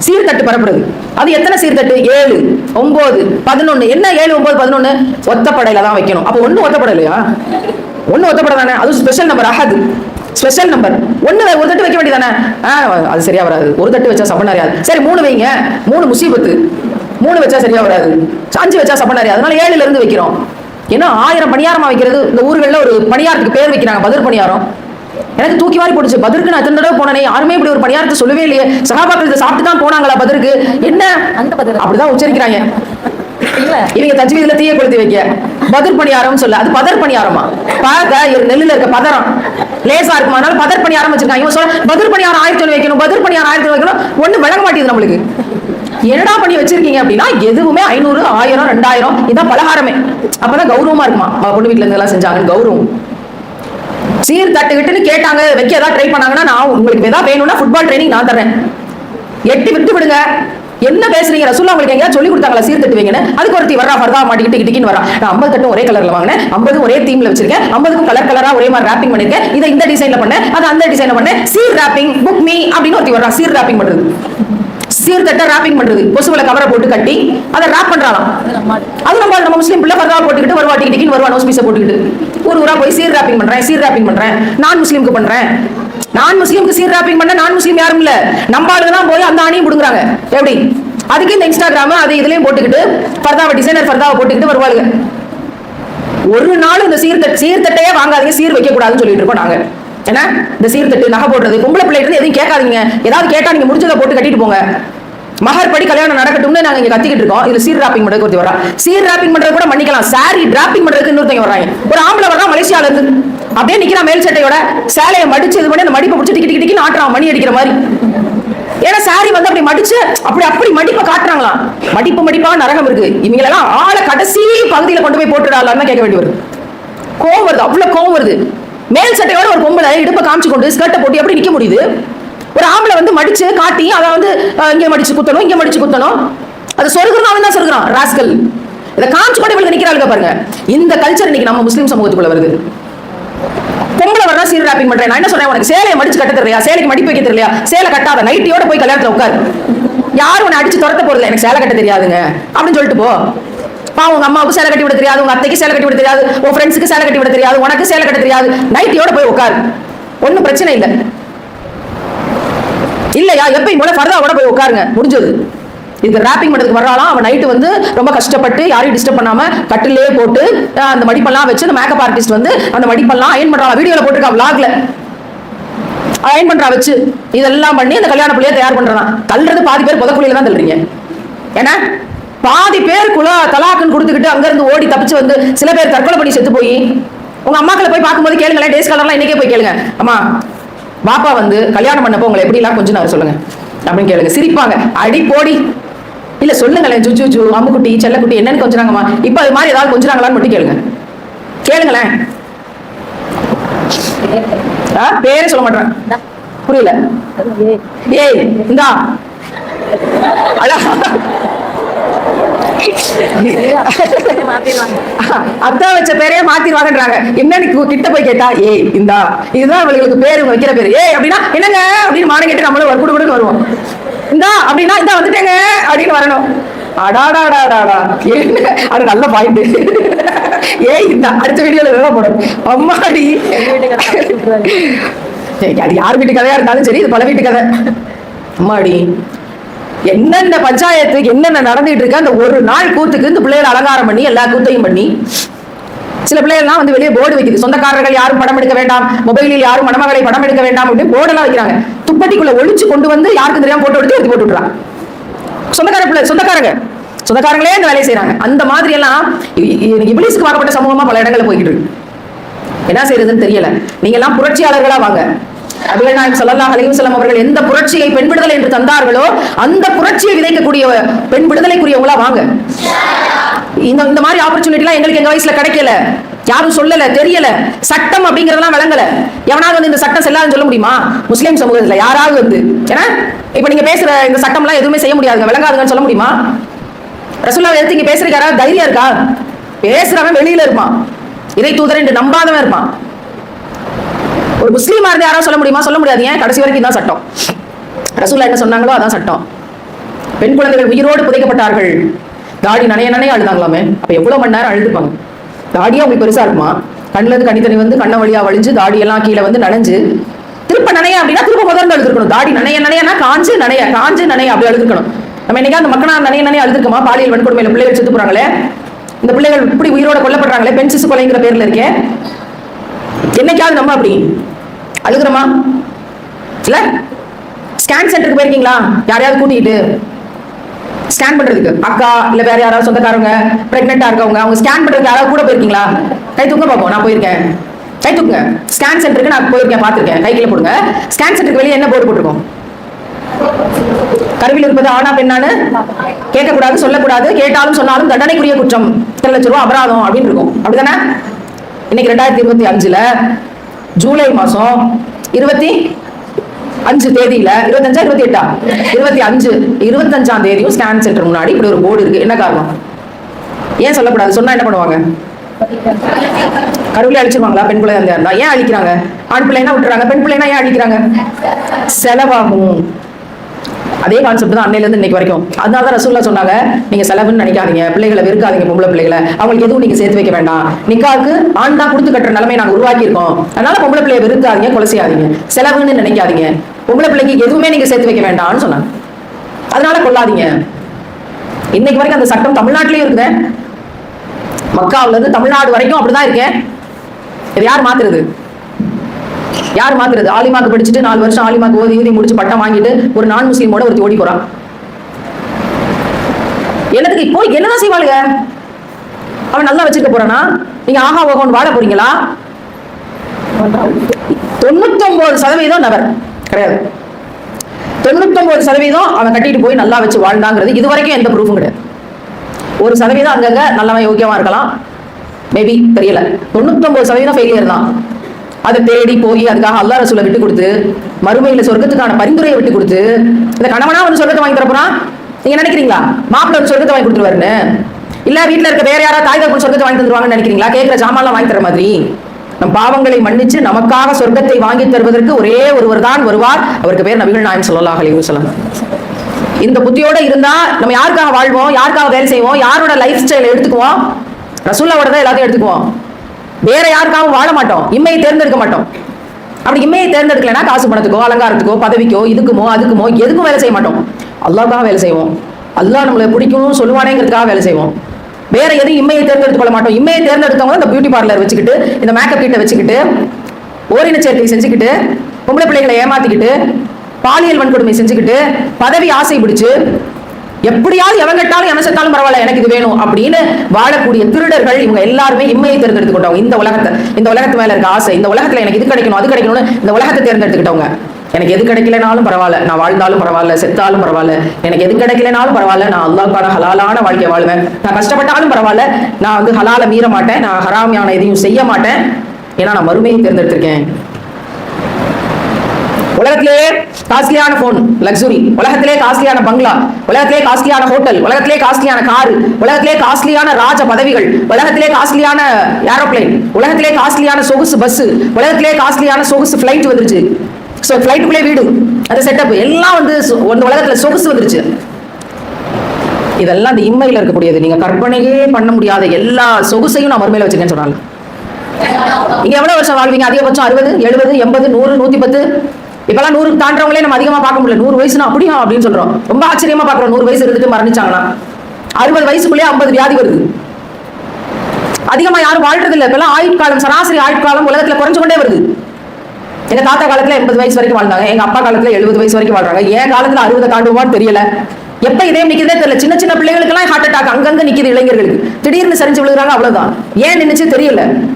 சீர்தட்டு பரப்புறது அது எத்தனை சீர்தட்டு ஏழு ஒன்பது பதினொன்று என்ன ஏழு ஒன்பது பதினொன்று ஒத்தப்படையில தான் வைக்கணும். அப்போ ஒன்றும் ஒத்தப்படை இல்லையா? ஒண்ணு ஒத்தப்படை தானே? அது ஸ்பெஷல் நம்பர் அஹது. ஸ்பெஷல் நம்பர் ஒன்று ஒரு தட்டு வைக்க வேண்டியதானே ஆ, அது சரியா வராது. ஒரு தட்டு வச்சா சப்பன் அறியாது சரி மூணு வைங்க. மூணு முசீபத்து. மூணு வச்சா சரியா வராது. அஞ்சு வச்சா சப்பன் அறியாது அதனால ஏழுல இருந்து வைக்கிறோம். ஏன்னா ஆயிரம் பணியாரமா வைக்கிறது இந்த ஊர்களில் ஒரு பணியாரத்துக்கு பேர் வைக்கிறாங்க பதிர் பணியாரம். எனக்கு தூக்கி வாரி போட்டுச்சு. பதிருக்கு நான் எத்தனை தடவை போனேனே. யாருமே இப்படி ஒரு பணியாரத்தை சொல்லவே இல்லையே. சகாபாக்கள் இதை சாப்பிட்டு தான் போனாங்களா பதிருக்கு என்ன? அந்த பதில். அப்படிதான் உச்சரிக்கிறாங்க. இல்ல. இவங்க தஜ்வீதுல தீய கொளுத்தி வைக்க. பதிர் பணியாரம் சொல்ல. அது பதர் பணியாரமா? பாக நெல்லுல இருக்க பதரம். லேசா இருக்குமா? அதனால பதர் பணியாரம் வச்சிருக்காங்க. இவன் சொல்ல பதிர் பணியாரம் ஆயிரத்தி ஒண்ணு வைக்கணும். பதிர் பணியாரம் ஆயிரத்தி வைக்கணும். ஒண்ணு விளங்க மாட்டேங்குது நம்மளுக்கு. என்னடா பண்ணி வச்சிருக்கீங்க அப்படின்னா எதுவுமே ஐநூறு ஆயிரம் ரெண்டாயிரம் இதான் பலகாரமே. அப்பதான் கௌரவமா இருக்குமா? பொண்ணு வீட்டுல இருந்து எல்லாம் செஞ்சாங்க கௌரவம். சீர் தட்டுக்கிட்டுன்னு கேட்டாங்க வைக்க ஏதாவது ட்ரை பண்ணாங்கன்னா நான் உங்களுக்கு ஏதாவது வேணும்னா ஃபுட்பால் ட்ரைனிங் நான் தரேன் எட்டி விட்டு விடுங்க. என்ன பேசுறீங்க? ரசூல்லா உங்களுக்கு எங்கேயாவது சொல்லி கொடுத்தாங்களா? சீர் தட்டுவீங்கன்னு? அதுக்கு ஒருத்தி வரா ஃபர்தா மாட்டிக்கிட்டு கிட்டிக்கின்னு வரா நான் ஐம்பது தட்டும் ஒரே கலர்ல வாங்கினேன். ஐம்பது ஒரே தீம்ல வச்சிருக்கேன். ஐம்பதுக்கும் கலர் கலரா ஒரே மாதிரி ராப்பிங் பண்ணிருக்கேன். இதை இந்த டிசைன்ல பண்ணேன். அதை அந்த டிசைன்ல பண்ணேன். சீர் ராப்பிங் புக் மீ அப்படின்னு ஒருத்தி வரா சீர் ராப்பிங் பண்றது. சீர்தட்ட ராப்பிங் பண்றது. கொசுவில கவரை போட்டு கட்டி அதை ராப் பண்றாளாம். அது நம்ம நம்ம முஸ்லீம் பிள்ளை ஃபர்தா போட்டுக்கிட்டு வருவா டிக்கி வருவான் வருவா நோஸ் பீஸை போட்டுக்கிட்டு. ஊர் ஊரா போய் சீர் ராப்பிங் பண்றேன் சீர் ராப்பிங் பண்றேன். நான் முஸ்லீமுக்கு பண்றேன். நான் முஸ்லீமுக்கு சீர் ராப்பிங் பண்ண நான் முஸ்லீம் யாரும் இல்ல. நம்ம ஆளுங்க தான் போய் அந்த ஆணியும் கொடுக்குறாங்க எப்படி? அதுக்கு இந்த இன்ஸ்டாகிராம அது இதுலயும் போட்டுக்கிட்டு பர்தாவை டிசைனர் பர்தாவை போட்டுக்கிட்டு வருவாளுங்க. ஒரு நாள் இந்த சீர்தட்டு சீர்தட்டையே வாங்காதீங்க சீர் வைக்க கூடாதுன்னு சொல்லிட்டு இருக்கோம் நாங்க. என்ன? இந்த சீர்தட்டு நகை போடுறது பொம்பளை பிள்ளைகிட்ட இருந்து கேட்காதீங்க. ஏதாவது கேட்டா நீங்க முடிஞ்சதை போட்டு கட்டிட்டு போங்க. மகர் படி கல்யாணம் நடக்கட்டும்னு நாங்க இங்க கத்திக்கிட்டு இருக்கோம். இதுல சீர் ராப்பிங் பண்றது ஒருத்தி வரா சீர் ராப்பிங் பண்றது கூட மன்னிக்கலாம். சாரி டிராப்பிங் பண்றதுக்கு இன்னொருத்தங்க வராங்க ஒரு ஆம்பளை வரா மலேசியால இருந்து. அப்படியே நிக்கிறா மேல் சட்டையோட. சேலையை மடிச்சு இது பண்ணி அந்த மடிப்பை பிடிச்சி டிக்கி டிக்கி டிக்கின்னு ஆட்டுறான் மணி அடிக்கிற மாதிரி. ஏன்னா சாரி வந்து அப்படி மடிச்சு அப்படி அப்படி மடிப்பை காட்டுறாங்களாம். மடிப்பு மடிப்பா நரகம் இருக்கு. இவங்களெல்லாம் ஆளை கடைசி பகுதியில கொண்டு போய் போட்டுடாலான்னு கேட்க வேண்டி வருது. கோவம் வருது. அவ்வளவு கோவம் வருது. மேல் சட்டையோட ஒரு பொம்பளை இடுப்பை காமிச்சு கொண்டு ஸ்கர்ட்டை போட்டு எப்படி நிற்க முடியுது? ஒரு ஆம்பளை வந்து மடிச்சு காட்டி அதை வந்து இங்கே மடிச்சு குத்தணும் இங்கே மடிச்சு குத்தணும். அதை சொருகுறான் அவன் தான் சொல்கிறான் ராஸ்கல் இதை காமிச்சு கூட இவளுக்கு நிக்கிறாளுங்க பாருங்க. இந்த கல்ச்சர் இன்னைக்கு நம்ம முஸ்லீம் சமூகத்துக்குள்ள வருது. பொம்பளை வரலாம் சீர் ராப்பிங் பண்றேன். நான் என்ன சொன்னேன் உனக்கு? சேலையை மடிச்சு கட்ட தெரியலையா? சேலைக்கு மடிப்பு வைக்க தெரியலையா? சேலை கட்டாத நைட்டியோட போய் கல்யாணத்துல உட்காரு. யாரும் உன்னை அடிச்சு துரத்த போறது எனக்கு சேலை கட்ட தெரியாதுங்க. அப்படின்னு சொல்லிட்டு போ. பாவம் உங்க அம்மாவுக்கு சேலை கட்டி விட தெரியாது உங்க அத்தைக்கு சேலை கட்டி விட தெரியாது உன் ஃப்ரெண்ட்ஸுக்கு சேலை கட்டி விட தெரியாது உனக்கு சேலை கட்ட தெரியாது. நைட்டியோட போய் உட்காரு. ஒன்றும் பிரச்சனை இல்லை. இல்லையா? எப்பயும் போல ஃபர்தாவோட போய் உட்காருங்க. முடிஞ்சது. இதுக்கு ராப்பிங் பண்ணுறதுக்கு வர்றாலாம் அவன் நைட்டு வந்து ரொம்ப கஷ்டப்பட்டு யாரையும் டிஸ்டர்ப் பண்ணாமல் கட்டிலே போட்டு அந்த மடிப்பெல்லாம் வச்சு அந்த மேக்கப் ஆர்டிஸ்ட் வந்து அந்த மடிப்பெல்லாம் அயன் பண்ணுறான் வீடியோவில் போட்டிருக்கா vlogல. அயன் பண்ணுறா வச்சு. இதெல்லாம் பண்ணி அந்த கல்யாண பிள்ளையை தயார் பண்ணுறான் தள்ளுறது பாதி பேர் புதக்குழியில தான் தள்ளுறீங்க. ஏன்னா பாதி பேர் குல தலாக்குன்னு கொடுத்துக்கிட்டு அங்கேருந்து ஓடி தப்பிச்சு வந்து சில பேர் தற்கொலை பண்ணி செத்து போய். உங்கள் அம்மாக்களை போய் பார்க்கும்போது கேளுங்களேன் டேஸ் கலர்லாம் இன்றைக்கே போய் கேளுங்க. அம்மா பாப்பா வந்து கல்யாணம் பண்ணப்போ உங்களை எப்படிலாம் கொஞ்சம் நான் சொல்லுங்க. அப்படின்னு கேளுங்க. சிரிப்பாங்க. அடி போடி. இல்லை சொல்லுங்களேன் ஜுஜு ஜு அம்முக்குட்டி செல்லக்குட்டி என்னன்னு கொஞ்சாங்கம்மா இப்போ அது மாதிரி ஏதாவது கொஞ்சறாங்களான்னு மட்டும் கேளுங்க. கேளுங்களேன். ஆ, பேரே சொல்ல மாட்டேன் புரியல. ஏய் இந்தா. அழா அத்தா வச்ச பேரையே மாத்திடுவாங்கன்றாங்க. என்னன்னு கிட்ட போய் கேட்டா ஏய் இந்தா இதுதான் இவங்களுக்கு பேரு வைக்கிற பேரு. ஏய் அப்படின்னா என்னங்க? அப்படின்னு மானம் கேட்டு நம்மளும் ஒரு குடுகுடுன்னு வருவோம். இந்தா அப்படின்னா இந்தா வந்துட்டேங்க அப்படின்னு வரணும். அடாடாடாடாடா. என்ன? அது நல்ல பாயிண்ட் ஏய் இந்த அடுத்த வீடியோல இதெல்லாம் போடும் அம்மாடி. சரி, அது யார் வீட்டு கதையா இருந்தாலும் சரி இது பல வீட்டு கதை. அம்மாடி என்னென்ன பஞ்சாயத்து என்னென்ன நடந்துட்டு இருக்கு அந்த ஒரு நாள் கூத்துக்கு இந்த பிள்ளைகளை அலங்காரம் பண்ணி எல்லா கூத்தையும் பண்ணி சில பிள்ளைகள்லாம் வந்து வெளியே போர்டு வைக்குது. சொந்தக்காரர்கள் யாரும் படம் எடுக்க வேண்டாம் மொபைலில் யாரும் மணமகளை படம் எடுக்க வேண்டாம் அப்படின்னு போர்டெல்லாம் வைக்கிறாங்க. துப்பட்டிக்குள்ள ஒழிச்சு கொண்டு வந்து யாருக்கும் தெரியாம போட்டோ எடுத்து எடுத்து போட்டு விட்டுறாங்க சொந்தக்கார பிள்ளை சொந்தக்காரங்க. சொந்தக்காரங்களே இந்த வேலையை செய்யறாங்க அந்த மாதிரி எல்லாம் இ- இ- சமூகமா பல இடங்களில் போய்கிட்டு இருக்கு. என்ன செய்யறதுன்னு தெரியல. நீங்க எல்லாம் புரட்சியாளர்களா வாங்க. அபிகள் நாயகம் ஸல்லல்லாஹு அலைஹி அவர்கள் எந்த புரட்சியை பெண் விடுதலை என்று தந்தார்களோ அந்த புரட்சியை விதைக்கக்கூடிய பெண் விடுதலைக்குரியவங்களா வாங்க. இந்த இந்த மாதிரி ஆப்பர்ச்சுனிட்டிலாம் எங்களுக்கு எங்க வயசுல கிடைக்கல. யாரும் சொல்லல தெரியல. சட்டம் அப்படிங்கறதெல்லாம் விளங்கல. எவனாவது வந்து இந்த சட்டம் செல்லாதுன்னு சொல்ல முடியுமா? முஸ்லீம் சமூகத்துல யாராவது வந்து ஏன்னா இப்ப நீங்க பேசுற இந்த சட்டம்லாம் எதுவுமே செய்ய முடியாதுங்க. விளங்காதுங்கன்னு சொல்ல முடியுமா? ரசூல்லா எடுத்து இங்க பேசுறதுக்கு யாராவது தைரியம் இருக்கா? பேசுறவன் வெளியில இருப்பான். இறை தூதர் என்று நம்பாதவன் இருப்பான். ஒரு முஸ்லீமா இருந்து யாராவது சொல்ல முடியுமா? சொல்ல முடியாது. ஏன்? கடைசி வரைக்கும் தான் சட்டம். ரசூல்லா என்ன சொன்னாங்களோ அதான் சட்டம். பெண் குழந்தைகள் உயிரோடு புதைக்கப்பட்டார்கள். தாடி நனைய நனைய அழுதாங்களாமே. அப்ப எவ்வளவு மணி நேரம் அழுதுப்பாங்க? தாடியா உங்களுக்கு பெருசா இருக்குமா? கண்ணுல இருந்து கண்ணி தண்ணி வந்து கண்ண வழியா வழிஞ்சு தாடி எல்லாம் கீழே வந்து நனைஞ்சு திருப்ப நனைய அப்படின்னா திருப்ப முதல்ல அழுதுருக்கணும். தாடி நனைய நனையனா காஞ்சு நனைய காஞ்சு நனைய அப்படி அழுதுக்கணும் நம்ம என்னைக்கா அந்த மக்கனா நனைய நனைய அழுதுருக்கோமா? பாலியல் வன்கொடுமையில பிள்ளைகள் செத்து போறாங்களே? இந்த பிள்ளைகள் இப்படி உயிரோட கொல்லப்படுறாங்களே? பெண் சிசு கொலைங்கிற பேர்ல இருக்கேன் என்னைக்காவது நம்ம அப்படி அழுகுறோமா? இல்ல? ஸ்கேன் சென்டருக்கு போயிருக்கீங்களா? யாரையாவது கூட்டிட்டு ஸ்கேன் பண்றதுக்கு. அக்கா இல்ல வேற யாராவது சொந்தக்காரங்க பிரெக்னெண்டா இருக்கவங்க அவங்க ஸ்கேன் பண்றதுக்கு யாராவது கூட போயிருக்கீங்களா? கை தூங்க பார்ப்போம் நான் போயிருக்கேன். கை தூக்குங்க ஸ்கேன் சென்டருக்கு நான் போயிருக்கேன் பார்த்துருக்கேன். கைக்கில போடுங்க. ஸ்கேன் சென்டருக்கு வெளியே என்ன போர்டு போட்டிருக்கோம்? கருவில் இருப்பது ஆனா பெண்ணான்னு கேட்கக்கூடாது சொல்லக்கூடாது. கேட்டாலும் சொன்னாலும் தண்டனைக்குரிய குற்றம். இத்தனை லட்ச ரூபா அபராதம் அப்படின்னு இருக்கும். அப்படிதானே? இன்னைக்கு ரெண்டாயிரத்தி இருபத்தி அஞ்சுல ஜூலை மாசம் இருபத்தி அஞ்சு தேதியில இருபத்தஞ்சா இருபத்தி எட்டா? இருபத்தி அஞ்சு இருபத்தஞ்சாம் தேதியும் ஸ்கேன் சென்டர் முன்னாடி இப்படி ஒரு போர்டு இருக்கு. என்ன காரணம்? ஏன் சொல்லக்கூடாது? சொன்னா என்ன பண்ணுவாங்க? கருவில அழிச்சிருவாங்களா? பெண் பிள்ளை இருந்தா? ஏன் அழிக்கிறாங்க? ஆண் பிள்ளைனா விட்டுறாங்க. பெண் பிள்ளைனா ஏன் அழிக்கிறாங்க? செலவாகும். அதே கான்செப்ட் தான் அன்னையில இருந்து இன்னைக்கு வரைக்கும். அதனால தான் ரசூல்லா சொன்னாங்க நீங்க செலவுன்னு நினைக்காதீங்க. பிள்ளைகளை வெறுக்காதீங்க பொம்பளை பிள்ளைகளை. அவங்களுக்கு எதுவும் நீங்க சேர்த்து வைக்க வேண்டாம். நிக்காவுக்கு ஆண் தான் கொடுத்து கட்டுற நிலைமை நாங்க உருவாக்கி இருக்கோம் அதனால பொம்பளை பிள்ளைய வெறுக்காதீங்க கொலை செய்யாதீங்க. செலவுன்னு நினைக்காதீங்க. பொம்பளை பிள்ளைக்கு எதுவுமே நீங்க சேர்த்து வைக்க வேண்டாம்னு சொன்னாங்க. அதனால கொள்ளாதீங்க இன்னைக்கு வரைக்கும் அந்த சட்டம் தமிழ்நாட்டிலயும் இருக்குது. மக்காவில இருந்து தமிழ்நாடு வரைக்கும் அப்படிதான் இருக்கேன் இது யார் மாத்துறது? யார் மாத்துறது? ஆலிமாக்கு படிச்சுட்டு நாலு வருஷம் ஆலிமாக்கு ஓதி ஊதி முடிச்சு பட்டம் வாங்கிட்டு ஒரு நான் முஸ்லீமோட ஒருத்தி ஓடி போறான் எனக்கு இப்போ என்னதான் செய்வாளுங்க? அவன் நல்லா வச்சிருக்க போறானா? நீங்க ஆஹா ஓகோன்னு வாழ போறீங்களா? தொண்ணூத்தொன்பது சதவீதம் நபர். கிடையாது. தொண்ணூத்தொன்பது சதவீதம் அவன் கட்டிட்டு போய் நல்லா வச்சு வாழ்ந்தாங்கிறது இது வரைக்கும் எந்த ப்ரூஃபும் கிடையாது. ஒரு சதவீதம் அங்கங்க நல்லவன் யோக்கியமா இருக்கலாம். மேபி தெரியல. தொண்ணூத்தொன்பது சதவீதம் ஃபெயிலியர் தான். அதை தேடி போய் அதுக்காக அல்லா ரசூலை விட்டு கொடுத்து மறுமையில சொர்க்கத்துக்கான பரிந்துரையை விட்டு கொடுத்து இந்த கணவனா வந்து சொர்க்கத்தை வாங்கி தரப்போறான் நீங்க நினைக்கிறீங்களா? மாப்பிள்ள வந்து சொர்க்கத்தை வாங்கி கொடுத்துருவாருன்னு? இல்ல வீட்டுல இருக்க வேற யாராவது தாய் தகப்பன் சொர்க்கத்தை வாங்கி தந்துருவாங்கன்னு நினைக்கிறீங்களா? கேட்கிற சாமான்லாம் வாங்கி தர மாதிரி. நம் பாவங்களை மன்னிச்சு நமக்காக சொர்க்கத்தை வாங்கி தருவதற்கு ஒரே ஒருவர் தான் வருவார். அவருக்கு பேர் நபிகள் நாயம் ஸல்லல்லாஹு அலைஹி இந்த புத்தியோட இருந்தா நம்ம யாருக்காக வாழ்வோம்? யாருக்காக வேலை செய்வோம்? யாரோட லைஃப் ஸ்டைல எடுத்துக்குவோம்? ரசூல்லாவோட தான் எல்லாத்தையும் எடுத்துக்குவோம். வேற யாருக்காகவும் வாழ மாட்டோம். இம்மையை தேர்ந்தெடுக்க மாட்டோம். அப்படி இம்மையை தேர்ந்தெடுக்கலைன்னா காசு பணத்துக்கோ அலங்காரத்துக்கோ பதவிக்கோ இதுக்குமோ அதுக்குமோ எதுக்கும் வேலை செய்ய மாட்டோம். அல்லாவுக்காக வேலை செய்வோம். அல்லா நம்மளை பிடிக்கும் சொல்லுவானேங்கிறதுக்காக வேலை செய்வோம். வேற எதுவும் இம்மையை தேர்ந்தெடுத்துக் கொள்ள மாட்டோம். இம்மையை தேர்ந்தெடுத்தவங்க இந்த பியூட்டி பார்லர் வச்சுக்கிட்டு இந்த மேக்கப் கிட்ட வச்சுக்கிட்டு ஓரின சேர்க்கை செஞ்சுக்கிட்டு பொம்பளை பிள்ளைகளை ஏமாத்திக்கிட்டு பாலியல் வன்கொடுமை செஞ்சுக்கிட்டு பதவி ஆசை பிடிச்சு எப்படியாவது எவன் கட்டாலும் எவன் செத்தாலும் பரவாயில்ல எனக்கு இது வேணும் அப்படின்னு வாழக்கூடிய திருடர்கள் இவங்க எல்லாருமே இம்மையை தேர்ந்தெடுத்துக்கிட்டவங்க இந்த உலகத்தை இந்த உலகத்து மேல இருக்க ஆசை இந்த உலகத்துல எனக்கு இது கிடைக்கணும் அது கிடைக்கணும்னு இந்த உலகத்தை தேர்ந்தெடுத்துக்கிட்டவங்க. எனக்கு எது கிடைக்கலனாலும் பரவாயில்ல நான் வாழ்ந்தாலும் பரவாயில்ல செத்தாலும் பரவாயில்ல எனக்கு எது கிடைக்கலனாலும் பரவாயில்ல நான் அல்லாஹ்க்கான ஹலாலான வாழ்க்கையை வாழ்வேன். நான் கஷ்டப்பட்டாலும் பரவாயில்ல நான் வந்து ஹலால மீற மாட்டேன் நான் ஹராமியான எதையும் செய்ய மாட்டேன். ஏன்னா நான் மறுமையை தேர்ந்தெடுத்திருக்கேன். உலகத்திலேயே காஸ்ட்லியான போன் லக்ஸுரி உலகத்திலே காஸ்ட்லியான பங்களா உலகத்திலே காஸ்ட்லியான ஹோட்டல் உலகத்திலே காஸ்ட்லியான காரு உலகத்திலே காஸ்ட்லியான ராஜ பதவிகள் உலகத்திலே காஸ்ட்லியான ஏரோப்ளேன் உலகத்திலே காஸ்ட்லியான சொகுசு பஸ் உலகத்திலே காஸ்ட்லியான சொகுசு ஃபிளைட் வந்துருச்சு. ஸோ ஃப்ளைட்டுக்குள்ளே வீடு அந்த செட்டப் எல்லாம் வந்து சொ- உலகத்தில் சொகுசு வந்துருச்சு. இதெல்லாம் இந்த இம்மையில் இருக்கக்கூடியது. நீங்கள் கற்பனையே பண்ண முடியாத எல்லா சொகுசையும் நான் மறுமையில் வச்சுக்கேன்னு சொன்னாங்க. நீங்க எவ்வளவு வருஷம் வாழ்வீங்க? அதிகபட்சம் அறுபது எழுபது எண்பது நூறு நூத்தி பத்து? இப்பெல்லாம் நூறு தாண்டவங்களே நம்ம அதிகமா பார்க்க முடியல. நூறு வயசுனா அப்படியா அப்படின்னு சொல்றோம். ரொம்ப ஆச்சரியமா பாக்குறோம் நூறு வயசு இருந்துட்டு மரணிச்சாங்கன்னா. அறுபது வயசுக்குள்ளேயே ஐம்பது வியாதி வருது. அதிகமா யாரும் வாழ்றது இல்லை. இப்பெல்லாம் ஆயுட்காலம் சராசரி ஆயுட்காலம் உலகத்துல குறைஞ்சு கொண்டே வருது. எங்க தாத்தா காலத்துல எண்பது வயசு வரைக்கும் வாழ்ந்தாங்க. எங்க அப்பா காலத்துல எழுபது வயசு வரைக்கும் வாழ்றாங்க. என் காலத்துல அறுபது தாண்டுவான்னு தெரியல. எப்ப இதே நிக்கிறதே தெரியல. சின்ன சின்ன பிள்ளைகளுக்கு எல்லாம் ஹார்ட் அட்டாக் அங்கங்க நிக்குது இளைஞர்களுக்கு. திடீர்னு சரிஞ்சு விழுகிறாங்க அவ்வளவுதான். ஏன் நின்னுச்சு தெரியல.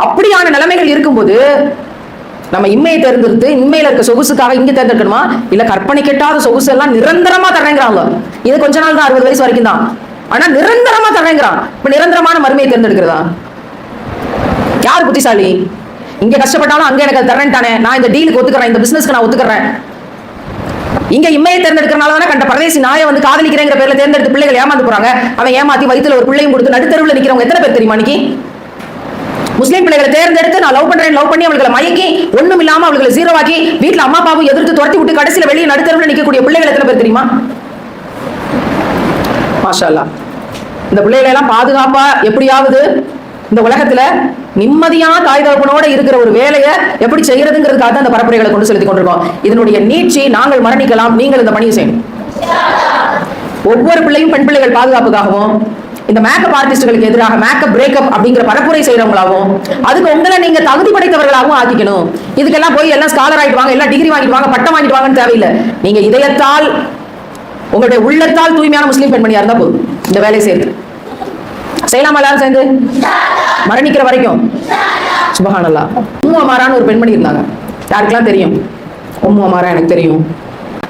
அப்படியான நிலைமைகள் இருக்கும்போது நம்ம இம்மையை தேர்ந்தெடுத்து இம்மையில இருக்க சொகுசுக்காக இங்க தேர்ந்தெடுக்கணுமா? இல்ல கற்பனை கெட்டாத சொகுசு எல்லாம் நிரந்தரமா தர்றேங்கிறாங்க. இது கொஞ்ச நாள் தான் அறுபது வயசு வரைக்கும் தான். ஆனா நிரந்தரமா தர்றேங்கிறான். இப்ப நிரந்தரமான மறுமையை தேர்ந்தெடுக்கிறதா? யார் புத்திசாலி? இங்க கஷ்டப்பட்டாலும் அங்க எனக்கு தர்றேன் தரேன் தானே. நான் இந்த டீலுக்கு ஒத்துக்கிறேன் இந்த பிசினஸ்க்கு நான் ஒத்துக்கிறேன். இங்க இம்மையை தேர்ந்தெடுக்கிறனால தானே கண்ட பரதேசி நாயை வந்து காதலிக்கிறேங்கிற பேர்ல தேர்ந்தெடுத்து பிள்ளைகள் ஏமாந்து போறாங்க. அவன் ஏமாத்தி வயிற்றுல ஒரு பிள்ளையும் கொடுத்து நடுத்தருவில் நிக்கிறவங்க எத்தனை பேர் தெரியுமா இன்னைக்கு முஸ்லீம் பிள்ளைகளை தேர்ந்தெடுத்து நான் லவ் பண்றேன் லவ் பண்ணி அவர்களை மயக்கி ஒண்ணும் இல்லாம அவர்களை ஜீரோவாக்கி வீட்டுல அம்மா அப்பாவும் எதிர்த்து துரத்தி விட்டு கடைசியில வெளியே நடுத்தரவுல நிக்கக்கூடிய பிள்ளைகள் எத்தனை பேர் தெரியுமா? மாஷா இந்த பிள்ளைகளை எல்லாம் பாதுகாப்பா எப்படியாவது இந்த உலகத்துல நிம்மதியா தாய் தகப்பனோட இருக்கிற ஒரு வேலையை எப்படி செய்யறதுங்கிறதுக்காக தான் இந்த பரப்புரைகளை கொண்டு செலுத்தி கொண்டிருக்கோம். இதனுடைய நீட்சி நாங்கள் மரணிக்கலாம் நீங்கள் இந்த பணியை செய்யணும். ஒவ்வொரு பிள்ளையும் பெண் பிள்ளைகள் பாதுகாப்புக்காகவும் இந்த மேக்கப் ஆர்டிஸ்டுகளுக்கு எதிராக மேக்கப் பிரேக்கப் அப்படிங்கிற பரப்புரை செய்யறவங்களாகவும் அதுக்கு உங்களை நீங்க தகுதி படைத்தவர்களாகவும் ஆக்கிக்கணும். இதுக்கெல்லாம் போய் எல்லாம் ஸ்காலர் ஆகிட்டு வாங்க எல்லாம் டிகிரி வாங்கிட்டு வாங்க பட்டம் வாங்கிட்டு வாங்கன்னு தேவையில்லை. நீங்க இதயத்தால் உங்களுடைய உள்ளத்தால் தூய்மையான முஸ்லீம் பெண்மணியா இருந்தா போதும். இந்த வேலையை சேர்த்து செய்யலாமா எல்லாரும் சேர்ந்து? மரணிக்கிற வரைக்கும். சுபகானல்லா. உம்மு அமாரான்னு ஒரு பெண்மணி இருந்தாங்க. யாருக்கெல்லாம் தெரியும்? உம்மு அமாரா எனக்கு தெரியும்.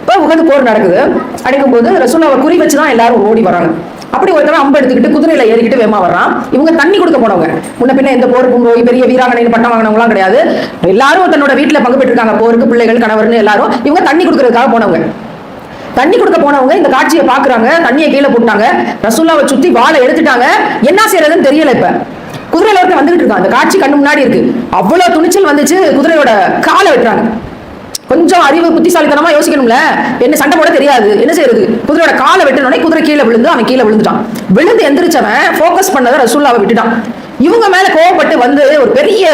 இப்போ உகது போர் நடக்குது. அடிக்கும்போது ரசூலாவை குறி வச்சு தான் எல்லாரும் ஓடி வராங்க. அப்படி ஒருத்தர அம்பு எடுத்துக்கிட்டு குதிரையில ஏறிக்கிட்டு வேமா வர்றான். இவங்க தண்ணி கொடுக்க போனவங்க. முன்ன பின்ன எந்த போருக்கும் போய் பெரிய வீராங்கனைன்னு பட்டம் வாங்கினவங்களாம் கிடையாது. எல்லாரும் தன்னோட வீட்டில் பங்கு பெற்றிருக்காங்க. போருக்கு பிள்ளைகள் கணவர்னு எல்லாரும். இவங்க தண்ணி கொடுக்கறதுக்காக போனவங்க. தண்ணி கொடுக்க போனவங்க இந்த காட்சியை பாக்குறாங்க. தண்ணியை கீழே போட்டாங்க. ரசூல்லாவை சுத்தி வாழை எடுத்துட்டாங்க. என்ன செய்யறதுன்னு தெரியல இப்ப. குதிரையில ஒருத்தன் வந்துகிட்டு இருக்கான். அந்த காட்சி கண்ணு முன்னாடி இருக்கு. அவ்வளவு துணிச்சல் வந்துச்சு. குதிரையோட காலை வெட்டுறாங்க. கொஞ்சம் அறிவு புத்திசாலித்தனமா யோசிக்கணும்ல? என்ன சண்டை போட தெரியாது. என்ன செய்யறது குதிரையோட காலை வெட்டினோடனே குதிரை கீழே விழுந்து அவன் கீழே விழுந்துட்டான். விழுந்து எந்திரிச்சவன் ஃபோக்கஸ் பண்ணதை ரசூல்லாவை விட்டுட்டான். இவங்க மேல கோவப்பட்டு வந்து ஒரு பெரிய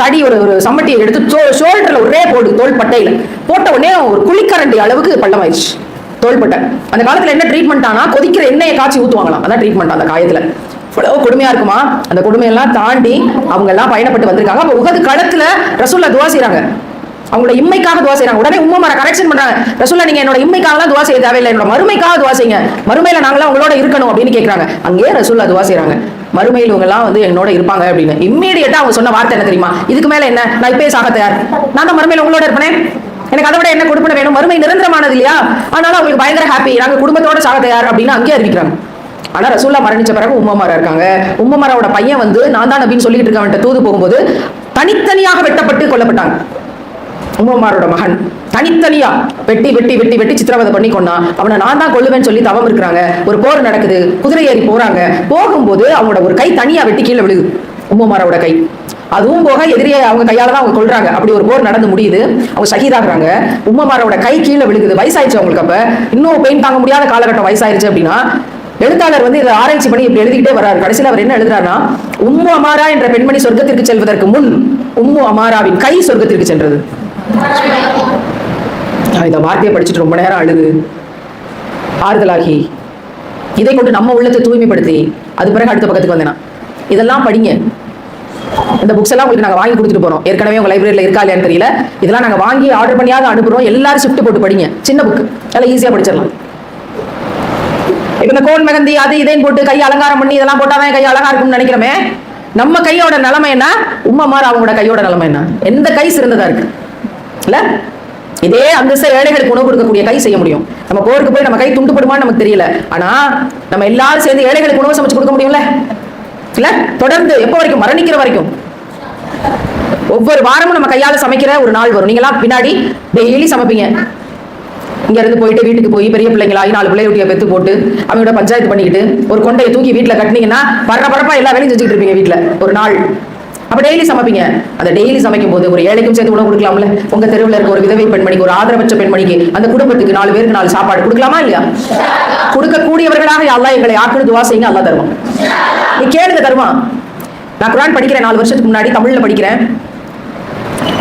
தடி ஒரு ஒரு சம்மட்டியை எடுத்து ஷோல்டர்ல ஒரே போடு தோல் பட்டையில. போட்ட உடனே ஒரு குழிக்கரண்டி அளவுக்கு பள்ளமாயிடுச்சு. தோள்பட்டை அந்த காலத்துல என்ன ட்ரீட்மெண்ட் ஆனா கொதிக்கிற எண்ணெயை காய்ச்சி ஊத்துவாங்களாம். அதான் ட்ரீட்மெண்ட் அந்த காயத்துல. இவ்வளவு கொடுமையா இருக்குமா? அந்த கொடுமையெல்லாம் தாண்டி அவங்க எல்லாம் பயணப்பட்டு வந்திருக்காங்க. அப்ப உகது களத்துல ரசூல்லா துவா செய்யறாங்க அவங்களோட இம்மைக்காக துவா செய்யறாங்க உடனே உம்மா கரெக்ஷன் பண்றாங்க. ரசூல்லா நீங்க என்னோட இம்மைக்காகலாம் துவா செய்ய தேவையில்லை. என்னோட மறுமைக்காக துவா செய்யுங்க. மறுமையில நாங்களாம் உங்களோட இருக்கணும் அப்படின்னு கேட்கறாங்க அங்கேயே ரசூல்லா துவா செய்யறாங்க மறுமையில் இவங்க எல்லாம் வந்து என்னோட இருப்பாங்க அப்படின்னு. இம்மீடியட்டா அவங்க சொன்ன வார்த்தை என்ன தெரியுமா? இதுக்கு மேல என்ன? நான் இப்பயே சாக தயார். நான் தான் மறுமையில உங்களோட இருப்பேனே? எனக்கு அதை விட என்ன கொடுப்பன வேணும்? மறுமை நிரந்தரமானது இல்லையா? அதனால அவங்களுக்கு பயங்கர ஹாப்பி நாங்க குடும்பத்தோட சாக தயார் அப்படின்னு அங்கேயே அறிவிக்கிறாங்க. ஆனா ரசூல்லா மரணிச்ச பிறகு உம்மமாரா இருக்காங்க. உம்மமாராவோட பையன் வந்து நான் தான் அப்படின்னு சொல்லிட்டு இருக்கவன்ட்ட தூது போகும்போது தனித்தனியாக வெட்டப்பட்டு கொல்லப்பட்டாங்க. உமமாரோட மகன். தனித்தனியா வெட்டி வெட்டி வெட்டி வெட்டி சித்திரவதை பண்ணி கொண்டா. அவனை நான் தான் கொள்ளுவேன்னு சொல்லி தவம் இருக்கிறாங்க. ஒரு போர் நடக்குது. குதிரை ஏறி போறாங்க. போகும்போது அவனோட ஒரு கை தனியா வெட்டி கீழே விழுது. உமமாரோட கை. அதுவும் போக எதிரியை அவங்க கையால தான் அவங்க கொள்றாங்க அப்படி ஒரு போர் நடந்து முடியுது. அவங்க ஷஹீதாகிறாங்க உம்மமாரோட கை கீழே விழுகுது. வயசாயிடுச்சு அவங்களுக்கு அப்ப. இன்னும் பெயின் தாங்க முடியாத காலகட்டம் வயசாயிருச்சு அப்படின்னா எழுத்தாளர் வந்து இதை ஆராய்ச்சி பண்ணி இப்படி எழுதிக்கிட்டே வர்றாரு. கடைசியில் அவர் என்ன எழுதுறாருன்னா உம்மு அமாரா என்ற பெண்மணி சொர்க்கத்திற்கு செல்வதற்கு முன் உம்மு அமாராவின் கை சொர்க்கத்திற்கு சென்றது. இந்த வார்த்தையை படிச்சுட்டு ரொம்ப நேரம் அழுது. ஆறுதலாகி இதை கொண்டு நம்ம உள்ளத்தை தூய்மைப்படுத்தி அது பிறகு அடுத்த பக்கத்துக்கு வந்தேனா. இதெல்லாம் படிங்க. இந்த புக்ஸ் எல்லாம் உங்களுக்கு நாங்கள் வாங்கி கொடுத்துட்டு போறோம். ஏற்கனவே உங்க லைப்ரரியில் இருக்கா இல்லையான்னு தெரியல. இதெல்லாம் நாங்கள் வாங்கி ஆர்டர் பண்ணியாவது அனுப்புறோம். எல்லாரும் ஷிஃப்ட் போட்டு படிங்க. சின்ன புக் நல்லா ஈஸியாக படிச்சிடலாம். இப்போ இந்த கோன் மெகந்தி அது இதையும் போட்டு கை அலங்காரம் பண்ணி இதெல்லாம் போட்டாதான் கை அழகா இருக்கும்னு நினைக்கிறோமே. நம்ம கையோட நிலைமை என்ன? உம்மா மாதிரி அவங்களோட கையோட நிலைமை என்ன? எந்த கை சிறந்ததா இருக்கு? இல்ல? இதே அந்த ஏழைகளுக்கு உணவு கொடுக்கக்கூடிய கை செய்ய முடியும். நம்ம போருக்கு போய் நம்ம கை துண்டுப்படுமான்னு நமக்கு தெரியல. ஆனா நம்ம எல்லாரும் சேர்ந்து ஏழைகளுக்கு உணவு சமைச்சு கொடுக்க முடியும்ல? இல்ல? தொடர்ந்து எப்போ வரைக்கும்? மரணிக்கிற வரைக்கும். ஒவ்வொரு வாரமும் நம்ம கையால சமைக்கிற ஒரு நாள் வரும். நீங்களாம் பின்னாடி டெய்லி சமைப்பீங்க. இங்க இருந்து போயிட்டு வீட்டுக்கு போய் பெரிய பிள்ளைங்களாகி நாலு பிள்ளையுடைய பெத்து போட்டு அவங்களோட பஞ்சாயத்து பண்ணிக்கிட்டு ஒரு கொண்டையை தூக்கி வீட்டுல கட்டினீங்கன்னா பரபரப்பா பரப்பா எல்லா வேலையும் செஞ்சுட்டு இருப்பீங்க வீட்டுல ஒரு நாள். அப்ப டெய்லி சமைப்பீங்க. அந்த டெய்லி சமைக்கும் போது ஒரு ஏழைக்கும் சேர்த்து உணவு கொடுக்கலாம்ல? உங்க தெருவில் இருக்க ஒரு விதவை பெண்மணிக்கு ஒரு ஆதரவற்ற பெண்மணிக்கு அந்த குடும்பத்துக்கு நாலு பேருக்கு நாலு சாப்பாடு கொடுக்கலாமா இல்லையா? கொடுக்கக்கூடியவர்களாக அல்லா எங்களை ஆக்குனு துவா செய்யுங்க அல்லா தருவான். நீ கேளுங்க தருவான். நான் குரான் படிக்கிறேன் நாலு வருஷத்துக்கு முன்னாடி தமிழ்ல படிக்கிறேன்.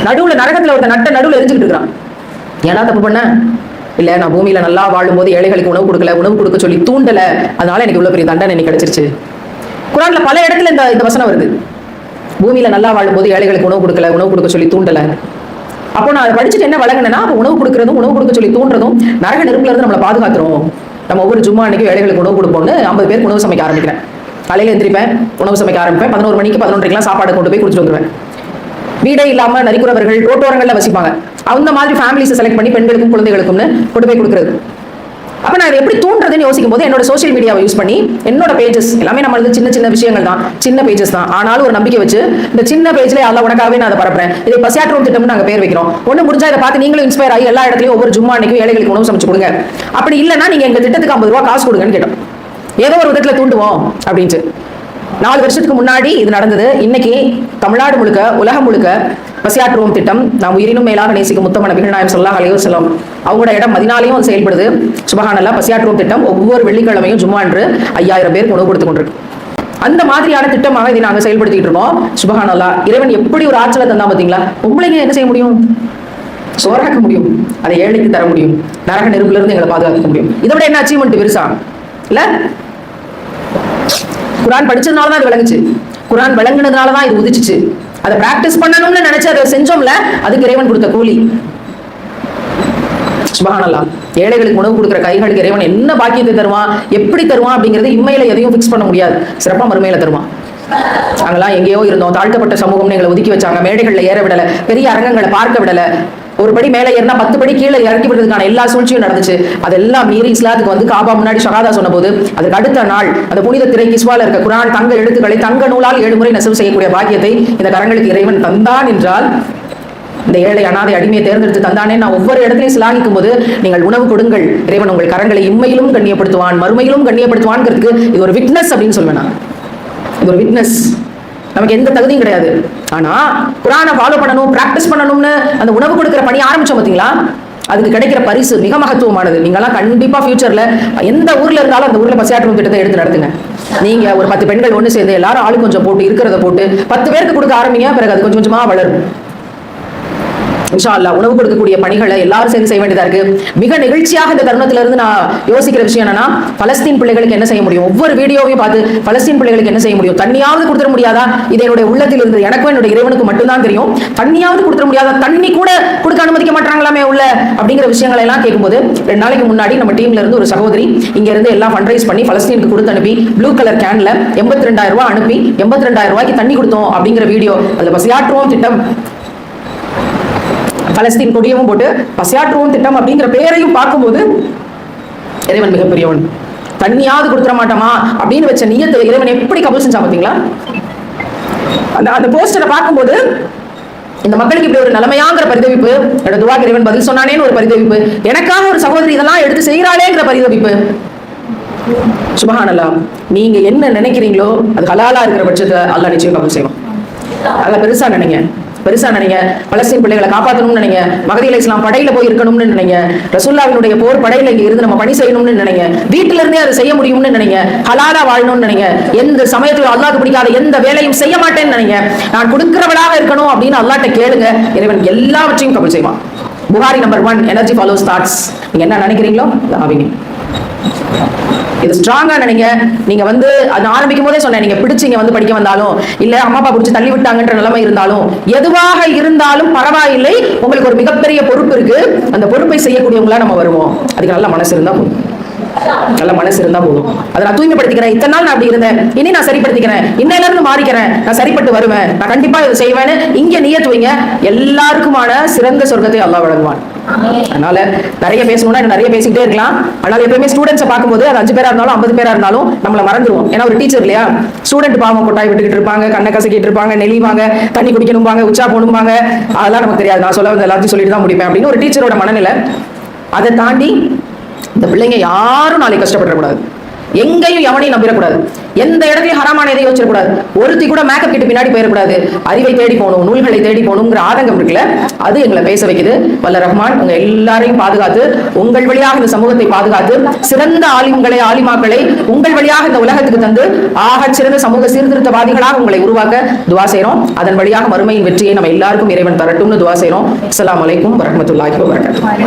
நடுவுல நரகத்துல ஒருத்தன் நட்ட நடுவுல எரிஞ்சுக்கிட்டு இருக்கிறான். ஏன்னா தப்பு பண்ண? இல்ல நான் பூமியில நல்லா வாழும்போது ஏழைகளுக்கு உணவு கொடுக்கல உணவு கொடுக்க சொல்லி தூண்டல. அதனால எனக்கு இவ்வளவு பெரிய தண்டனை எனக்கு கிடைச்சிருச்சு. குரான்ல பல இடத்துல இந்த இந்த வசனம் வருது. பூமியில நல்லா வாழும்போது ஏழைகளுக்கு உணவு கொடுக்கல உணவு கொடுக்க சொல்லி தூண்டல. அப்போ நான் படிச்சுட்டு என்ன வழங்கினேன்னா அப்போ உணவு கொடுக்கறதும் உணவு கொடுக்க சொல்லி தூண்டுறதும் நரக நெருப்புல இருந்து நம்மளை பாதுகாத்துறோம் நம்ம ஒவ்வொரு ஜும்மா அன்னைக்கு ஏழைகளுக்கு உணவு கொடுப்போம்னு ஐம்பது பேருக்கு உணவு சமைக்க ஆரம்பிக்கிறேன். காலையில எந்திரிப்பேன் உணவு சமைக்க ஆரம்பிப்பேன் பதினோரு மணிக்கு பதினொன்றைக்கெல்லாம் சாப்பாடு கொண்டு போய் கொடுத்துட்டு வந்துருவேன். வீடே இல்லாம நரிக்குறவர்கள் ரோட்டோரங்களில் வசிப்பாங்க. அந்த மாதிரி ஃபேமிலிஸை செலக்ட் பண்ணி பெண்களுக்கும் குழந்தைகளுக்கும்னு கொண்டு போய் கொடுக்குறது. அப்போ நான் அதை எப்படி தூண்டுறதுன்னு யோசிக்கும் போது என்னோட சோஷியல் மீடியாவை யூஸ் பண்ணி என்னோட பேஜஸ் எல்லாமே நம்ம சின்ன சின்ன விஷயங்கள் தான் சின்ன பேஜஸ் தான். ஆனாலும் ஒரு நம்பிக்கை வச்சு இந்த சின்ன பேஜ்ல அல்ல உனக்காகவே நான் அதை பரப்புறேன். இதை பசியாற்றும் திட்டம்னு நாங்கள் பேர் வைக்கிறோம். ஒன்று முடிஞ்சா இதை பார்த்து நீங்களும் இன்ஸ்பயர் ஆகி எல்லா இடத்துலையும் ஒவ்வொரு ஜும்மா அன்னைக்கும் ஏழைகளுக்கு உணவு சமைச்சு கொடுங்க. அப்படி இல்லைன்னா நீங்கள் எங்கள் திட்டத்துக்கு ஐம்பது ரூபா காசு கொடுங்கன்னு கேட்டோம். ஏதோ ஒரு விதத்தில் தூண்டுவோம் அப்படின்ட்டு. நாலு வருஷத்துக்கு முன்னாடி இது நடந்தது. இன்னைக்கு தமிழ்நாடு முழுக்க உலகம் முழுக்க பசியாற்றுவோம் திட்டம். நாம் உயிரினும் மேலாக நேசிக்கும் முத்தமன நபிகள் ஸல்லல்லாஹு அலையோ செல்லம் அவங்களோட இடம் மதினாலையும் செயல்படுது. சுபகானல்லா பசியாற்றுவோம் திட்டம் ஒவ்வொரு வெள்ளிக்கிழமையும் ஜும்மா அன்று ஐயாயிரம் பேருக்கு உணவு கொடுத்து கொண்டிருக்கு. அந்த மாதிரியான திட்டமாக இதை நாங்கள் செயல்படுத்திட்டு இருக்கோம். சுபகானல்லா இறைவன் எப்படி ஒரு ஆற்றலை தந்தா பார்த்தீங்களா? பொம்பளைங்க என்ன செய்ய முடியும்? சோறாக்க முடியும். அதை ஏழைக்கு தர முடியும். நரக நெருப்புல இருந்து எங்களை பாதுகாக்க முடியும். இதை விட என்ன அச்சீவ்மெண்ட் பெருசா? இல்ல? குரான் படிச்சதுனால தான் அது விளங்குச்சு. குரான் விளங்குனதுனால தான் இது உதிச்சிச்சு. அதை பிராக்டிஸ் பண்ணணும்னு நினைச்சு அதை செஞ்சோம்ல அதுக்கு இறைவன் கொடுத்த கூலி. சுபகானல்லா ஏழைகளுக்கு உணவு கொடுக்குற கைகளுக்கு இறைவன் என்ன பாக்கியத்தை தருவான் எப்படி தருவான் அப்படிங்கிறது இம்மையில எதையும் ஃபிக்ஸ் பண்ண முடியாது. சிறப்பா மறுமையில தருவான். நாங்களாம் எங்கேயோ இருந்தோம் தாழ்த்தப்பட்ட சமூகம்னு எங்களை ஒதுக்கி வச்சாங்க மேடைகளில் ஏற விடல பெரிய அரங்கங்களை பார்க்க விடல. ஒரு படி மேலே ஏறினா பத்து படி கீழே இறக்கி விடுறதுக்கான எல்லா சூழ்ச்சியும் நடந்துச்சு. அதெல்லாம் மீறி இஸ்லாத்துக்கு வந்து காபா முன்னாடி ஷகாதா சொன்னபோது அதுக்கு அடுத்த நாள் அந்த புனித திரை கிஸ்வால இருக்க குரான் தங்க எழுத்துக்களை தங்க நூலால் ஏழு முறை நெசவு செய்யக்கூடிய பாக்கியத்தை இந்த கரங்களுக்கு இறைவன் தந்தான் என்றால் இந்த ஏழை அனாதை அடிமையை தேர்ந்தெடுத்து தந்தானே. நான் ஒவ்வொரு இடத்துலையும் சிலாகிக்கும் போது நீங்கள் உணவு கொடுங்கள். இறைவன் உங்கள் கரங்களை இம்மையிலும் கண்ணியப்படுத்துவான் மறுமையிலும் கண்ணியப்படுத்துவான்ங்கிறதுக்கு இது ஒரு விட்னஸ் அப்படின்னு சொல்லுவேன் நான். இது ஒரு விட்னஸ் நமக்கு எந்த தகுதியும் கிடையாது. ஆனா குரானை ஃபாலோ பண்ணணும் பிராக்டிஸ் பண்ணணும்னு அந்த உணவு கொடுக்கிற பணி ஆரம்பிச்சோம் பார்த்தீங்களா அதுக்கு கிடைக்கிற பரிசு மிக மகத்துவமானது. நீங்களாம் கண்டிப்பாக ஃபியூச்சரில் எந்த ஊரில் இருந்தாலும் அந்த ஊரில் பசியாற்றும் திட்டத்தை எடுத்து நடத்துங்க. நீங்கள் ஒரு பத்து பெண்கள் ஒன்று சேர்ந்து எல்லாரும் ஆளு கொஞ்சம் போட்டு இருக்கிறத போட்டு பத்து பேருக்கு கொடுக்க ஆரம்பிங்க பிறகு அது கொஞ்சம் கொஞ்சமாக வளரும். இன்ஷா அல்லா உணவு கொடுக்கக்கூடிய பணிகளை எல்லாரும் சேர்ந்து செய்ய வேண்டியதா இருக்கு. மிக நிகழ்ச்சியாக இந்த தருணத்துல இருந்து நான் யோசிக்கிற விஷயம் என்னன்னா பலஸ்தீன் பிள்ளைகளுக்கு என்ன செய்ய முடியும்? ஒவ்வொரு வீடியோவையும் பார்த்து பலஸ்தீன் பிள்ளைகளுக்கு என்ன செய்ய முடியும்? தண்ணியாவது கொடுத்துட முடியாதா? இது என்னுடைய உள்ளத்தில் இருந்து எனக்கும் என்னுடைய இறைவனுக்கு மட்டும்தான் தெரியும். தண்ணியாவது கொடுத்துட முடியாதா? தண்ணி கூட கொடுக்க அனுமதிக்க மாட்டாங்களாமே உள்ள அப்படிங்கிற விஷயங்களை எல்லாம் கேட்கும்போது ரெண்டு நாளைக்கு முன்னாடி நம்ம டீம்ல இருந்து ஒரு சகோதரி இங்க இருந்து எல்லாம் ஃபண்ட்ரைஸ் பண்ணி பலஸ்தீனுக்கு கொடுத்து அனுப்பி ப்ளூ கலர் கேன்ல எண்பத்தி ரெண்டாயிரம் ரூபாய் அனுப்பி எண்பத்தி ரெண்டாயிரம் ரூபாய்க்கு தண்ணி கொடுத்தோம் அப்படிங்கிற வீடியோ அதுல பசியாற்றுவோம் திட்டம். பலஸ்தீன் கொடியவும் போட்டு பசியாற்றுவோம் திட்டம் அப்படிங்கிற பேரையும் பார்க்கும்போது இறைவன் மிகப்பெரியவன். தண்ணியாவது கொடுத்துட மாட்டோமா அப்படின்னு வச்ச நீயத்தை இறைவன் எப்படி கபூல் செஞ்சா பார்த்தீங்களா அந்த அந்த போஸ்டரை பார்க்கும்போது இந்த மக்களுக்கு இப்படி ஒரு நிலைமையாங்கிற பரிதவிப்பு என்னோட துவா இறைவன் பதில் சொன்னானேன்னு ஒரு பரிதவிப்பு எனக்காக ஒரு சகோதரி இதெல்லாம் எடுத்து செய்கிறாளேங்கிற பரிதவிப்பு. சுபஹானல்லா நீங்க என்ன நினைக்கிறீங்களோ அது ஹலாலா இருக்கிற பட்சத்தை அல்லா நிச்சயம் கபூல் செய்வான். அதை பெருசா நினைங்க. பெருசா நினைங்க. பலஸ்தீன் பிள்ளைகளை காப்பாற்றணும்னு நினைங்க. மகதியில இஸ்லாம் படையில போய் இருக்கணும்னு நினைங்க. ரசுல்லாவினுடைய போர் படையில இங்க இருந்து நம்ம பணி செய்யணும்னு நினைங்க. வீட்டுல இருந்தே அதை செய்ய முடியும்னு நினைங்க. ஹலாலா வாழணும்னு நினைங்க. எந்த சமயத்துல அல்லாஹ்க்கு பிடிக்காத எந்த வேலையும் செய்ய மாட்டேன்னு நினைங்க. நான் கொடுக்கிறவளாக இருக்கணும் அப்படின்னு அல்லாட்ட கேளுங்க. இறைவன் எல்லாவற்றையும் கபல் செய்வான். Bukhari number one energy follows thoughts நீங்க என்ன நினைக்கிறீங்களோ? அதை ஆவீங்க இது ஸ்ட்ராங்கா நினைங்க. நீங்க வந்து அது ஆரம்பிக்கும் போதே சொன்னேன். நீங்க பிடிச்சு இங்க வந்து படிக்க வந்தாலும் இல்ல அம்மா அப்பா பிடிச்சு தள்ளி விட்டாங்கன்ற நிலைமை இருந்தாலும் எதுவாக இருந்தாலும் பரவாயில்லை. உங்களுக்கு ஒரு மிகப்பெரிய பொறுப்பு இருக்கு. அந்த பொறுப்பை செய்யக்கூடியவங்களா நம்ம வருவோம். அதுக்கு நல்ல மனசு இருந்தா போதும். நல்ல மனசு இருந்தா போதும். அதை நான் தூய்மைப்படுத்திக்கிறேன். இத்தனை நாள் நான் அப்படி இருந்தேன். இனி நான் சரிப்படுத்திக்கிறேன். இன்னையில இருந்து மாறிக்கிறேன். நான் சரிப்பட்டு வருவேன். நான் கண்டிப்பா இதை செய்வேன்னு இங்க நியத்து வைங்க எல்லாருக்குமான சிறந்த சொர்க்கத்தை அல்லாஹ் வழங்குவான். அதனால நிறைய பேசணும்னா நிறைய பேசிக்கிட்டே இருக்கலாம். ஆனால் எப்பயுமே ஸ்டூடெண்ட்ஸை பார்க்கும்போது அது அஞ்சு பேரா இருந்தாலும் ஐம்பது பேரா இருந்தாலும் நம்மள மறந்துடுவோம் ஏன்னா ஒரு டீச்சர் இல்லையா? ஸ்டூடெண்ட் பாவம் கொட்டாய் விட்டுக்கிட்டு இருப்பாங்க கண்ணை கசக்கிட்டு இருப்பாங்க நெளிவாங்க தண்ணி குடிக்கணும்பாங்க உச்சா போகணும்பாங்க. அதெல்லாம் நமக்கு தெரியாது. நான் சொல்ல வந்து எல்லாத்தையும் சொல்லிட்டு தான் முடிப்பேன் அப்படின்னு ஒரு டீச்சரோட மனநிலை. அதை தாண்டி இந்த பிள்ளைங்க யாரும் நாளைக்கு கஷ்டப்படக்கூடாது எங்கேயும் எவனையும் நம்பிடக்கூடாது எந்த இடத்தையும் ஹராமான எதையும் வச்சிடக்கூடாது ஒருத்தி கூட மேக்கப் கிட்ட பின்னாடி போயிடக்கூடாது அறிவை தேடி போகணும் நூல்களை தேடி போகணுங்கிற ஆதங்கம் இருக்குல்ல அது எங்களை பேச வைக்குது. வல்ல ரஹ்மான் உங்க எல்லாரையும் பாதுகாத்து உங்கள் வழியாக இந்த சமூகத்தை பாதுகாத்து சிறந்த ஆலிம்களை ஆலிமாக்களை உங்கள் வழியாக இந்த உலகத்துக்கு தந்து ஆகச் சிறந்த சமூக சீர்திருத்தவாதிகளாக உங்களை உருவாக்க துவா செய்கிறோம் அதன் வழியாக மறுமையின் வெற்றியை நம்ம எல்லாருக்கும் இறைவன் தரட்டும்னு துவா செய்கிறோம் அஸ்லாம் அலைக்கும் வரமத்துல்லாஹி வபரகாத்துஹு.